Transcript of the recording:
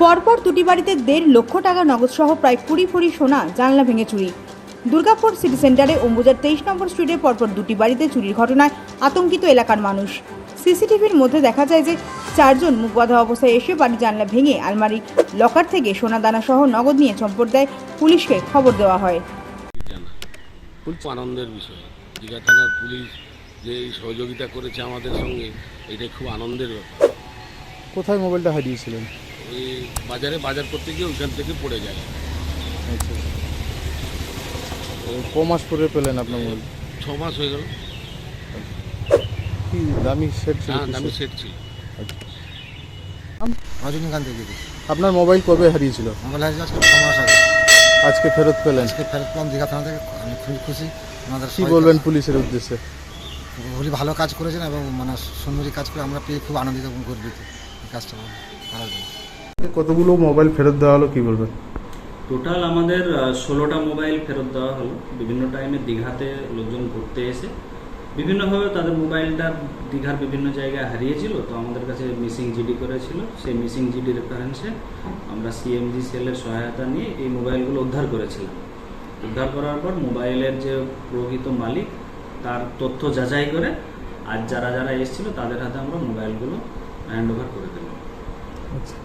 পরপর দুটি বাড়িতে দেড় লক্ষ টাকা নগদ সহ প্রায় কুড়ি ফুড়ি সোনা জানলা ভেঙে চুরি। দুর্গাপুর সিটি সেন্টারে অম্বুজার তেইশ নম্বর স্ট্রিটে পরপর দুটি বাড়িতে চুরির ঘটনায় আতঙ্কিত এলাকার মানুষ। সিসিটিভির মধ্যে দেখা যায় যে চারজন মুখ বাঁধা অবস্থায় এসে বাড়ির জানলা ভেঙে আলমারি লকার থেকে সোনা দানা সহ নগদ নিয়ে চম্পট দেয় পুলিশকে খবর দেওয়া হয়। খুব আনন্দের বিষয়। দীঘা থানার পুলিশ যে এই সহযোগিতা করেছে আমাদের সঙ্গে এটা খুব আনন্দের ব্যাপার। কোথায় মোবাইলটা হারিয়েছিলেন? ওই বাজারে বাজার করতে গিয়ে ওইখান থেকে পড়ে যায়। আচ্ছা। ক মাস পরে পেলেন আপনার মোবাইল? ছ মাস হয়ে গেল। কি দামি সেট ছিল হ্যাঁ দামি সেট ছিল। রজনীকান্ত দিদি আপনার মোবাইল কবে হারিয়েছিল? মোবাইল হারিয়ে আজকে ছ মাস আগে। আজকে ফেরত পেলেন? আজকে ফেরত পেলাম দীঘা থানা থেকে। আমি খুবই খুশি। আমাদের কি বলবেন পুলিশের উদ্দেশ্যে? উনি ভালো কাজ করেছেন এবং মানে সুন্দরী কাজ করে আমরা পেয়ে খুব আনন্দিত এবং গর্বিত। কাজটা জন্য। কতগুলো মোবাইল ফেরত দেওয়া হলো কি বলবেন? টোটাল আমাদের ষোলোটা মোবাইল ফেরত দেওয়া হলো। বিভিন্ন টাইমে দীঘাতে লোকজন ঘুরতে এসে বিভিন্নভাবে তাদের মোবাইলটা দীঘার বিভিন্ন জায়গায় হারিয়েছিল। তো আমাদের কাছে মিসিং জিডি করেছিল। সেই মিসিং জিডি রেফারেন্সে আমরা সিএমজি সেলের সহায়তা নিয়ে এই মোবাইলগুলো উদ্ধার করেছিলাম। উদ্ধার করার পর মোবাইলের যে প্রকৃত মালিক তার তথ্য যাচাই করে আর যারা যারা এসেছিল তাদের হাতে আমরা মোবাইলগুলো হ্যান্ড ওভার করে দিলাম। আচ্ছা।